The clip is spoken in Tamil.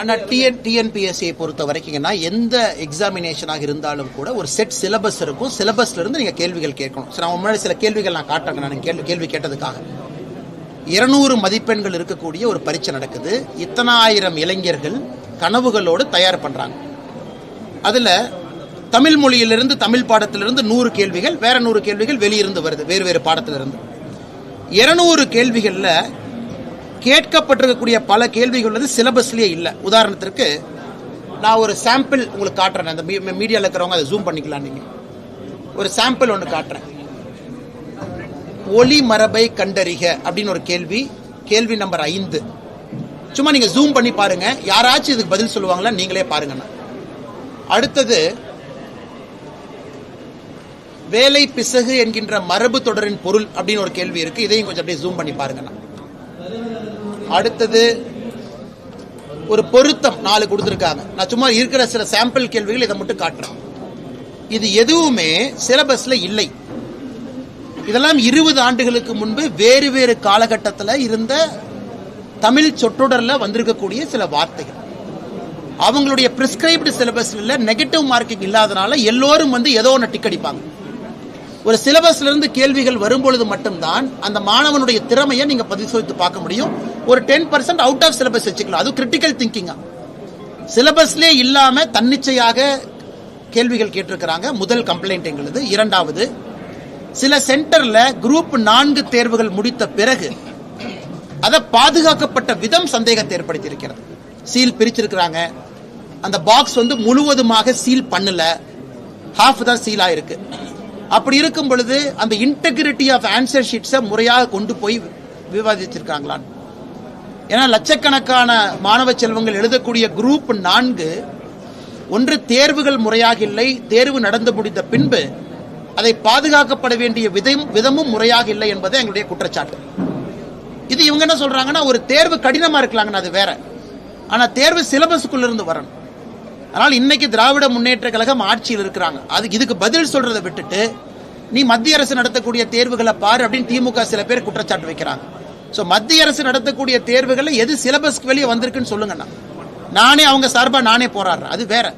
ஆனால் டிஎன் டிஎன்பிஎஸ்சியை பொறுத்த வரைக்குங்கன்னா எந்த எக்ஸாமினேஷனாக இருந்தாலும் கூட ஒரு செட் சிலபஸ் இருக்கும். சிலபஸ்ல இருந்து நீங்க கேள்விகள் கேட்கணும். சரி நான் முன்னாடி சில கேள்விகள் நான் காட்டுறேங்க நான் கேள்வி கேள்வி கேட்டதுக்காக. இருநூறு மதிப்பெண்கள் இருக்கக்கூடிய ஒரு பரீட்சை நடக்குது. இத்தனாயிரம் இளைஞர்கள் கனவுகளோடு தயார் பண்றாங்க. அதுல தமிழ் மொழியிலிருந்து தமிழ் பாடத்திலிருந்து நூறு கேள்விகள் வேற நூறு கேள்விகள் வெளியிருந்து வருது வேறு வேறு பாடத்திலிருந்து. இருநூறு கேள்விகளில் கேட்கப்பட்டிருக்கக்கூடிய பல கேள்விகள் வந்து சிலபஸ்லேயே இல்லை. உதாரணத்திற்கு நான் ஒரு சாம்பிள் உங்களுக்கு காட்டுறேன். அந்த மீடியாவில் இருக்கிறவங்க அதை ஜூம் பண்ணிக்கலாம் நீங்கள் ஒரு சாம்பிள் ஒன்று காட்டுறேன். ஒளி மரபை கண்டறிக அப்படின்னு ஒரு கேள்வி. கேள்வி நம்பர் ஐந்து. சும்மா நீங்கள் ஜூம் பண்ணி பாருங்கள் யாராச்சும் இதுக்கு பதில் சொல்லுவாங்களா நீங்களே பாருங்கண்ணா அடுத்தது வேலை பிசகு என்கின்ற மரபு தொடரின் பொருள் அப்படின்னு ஒரு கேள்வி இருக்கு. இதையும் கொஞ்சம் அப்படியே ஜூம் பண்ணி பாருங்கண்ணா அடுத்தது ஒரு பொருத்தம் நாலு கொடுத்துருக்காங்க. நான் சும்மா இருக்கிற சில சாம்பிள் கேள்விகள் இதை மட்டும் காட்டுறேன். இது எதுவுமே சிலபஸ்ல இல்லை. இதெல்லாம் இருபது ஆண்டுகளுக்கு முன்பு வேறு வேறு காலகட்டத்தில் இருந்த தமிழ் சொற்றொடரில் வந்திருக்கக்கூடிய சில வார்த்தைகள். அவங்களுடைய பிரிஸ்கிரைப்டு சிலபஸ்ல நெகட்டிவ் மார்க்கிங் இல்லாதனால எல்லோரும் வந்து ஏதோ ஒன்று டிக் அடிப்பாங்க. ஒரு சிலபஸ்ல இருந்து கேள்விகள் வரும்பொழுது மட்டும்தான் அந்த மாணவனுடைய திறமையை நீங்க பரிசோதித்து பார்க்க முடியும். ஒரு ten percent out of syllabus வச்சுக்கலாம். அது கிரிட்டிக்கல் திங்கிங்கா சிலபஸ்லே இல்லாம தன்னிச்சையாக கேள்விகள் கேட்டிருக்கிறாங்க. முதல் கம்ப்ளைண்ட் எங்களுது. இரண்டாவது சில சென்டர்ல குரூப் நான்கு தேர்வுகள் முடித்த பிறகு அதை பாதுகாக்கப்பட்ட விதம் சந்தேகத்தை ஏற்படுத்தி இருக்கிறது சீல் பிரிச்சிருக்கிறாங்க. அந்த பாக்ஸ் வந்து முழுவதுமாக சீல் பண்ணல. ஹாஃப் தான் சீல் ஆயிருக்கு. அப்படி இருக்கும் பொழுது அந்த இன்டெகிரிட்டி ஆஃப் ஆன்சர் ஷீட்ஸை முறையாக கொண்டு போய் விவாதிச்சிருக்காங்களான்னு ஏன்னா லட்சக்கணக்கான மாணவ செல்வங்கள் எழுதக்கூடிய குரூப் நான்கு ஒன்று தேர்வுகள் முறையாக இல்லை தேர்வு நடந்து முடிந்த பின்பு அதை பாதுகாக்கப்பட வேண்டிய விதம் விதமும் முறையாக இல்லை என்பது எங்களுடைய குற்றச்சாட்டு. இது இவங்க என்ன சொல்றாங்கன்னா ஒரு தேர்வு கடினமா இருக்கலாங்கன்னு அது வேற. ஆனா தேர்வு சிலபஸுக்குள்ள இருந்து வரணும். அதனால் இன்னைக்கு திராவிட முன்னேற்ற கழகம் ஆட்சியில் இருக்கிறாங்க. அது இதுக்கு பதில் சொல்றதை விட்டுட்டு நீ மத்திய அரசு நடத்தக்கூடிய தேர்வுகளை பாரு அப்படின்னு திமுக சில பேர் குற்றச்சாட்டு வைக்கிறாங்க. சோ மத்திய அரசு நடத்தக்கூடிய தேர்வுகளை எது சிலபஸ்க்கு வெளியே வந்திருக்குன்னு சொல்லுங்கண்ணா. நானே அவங்க சார்பா நானே போராடுறேன். அது வேற.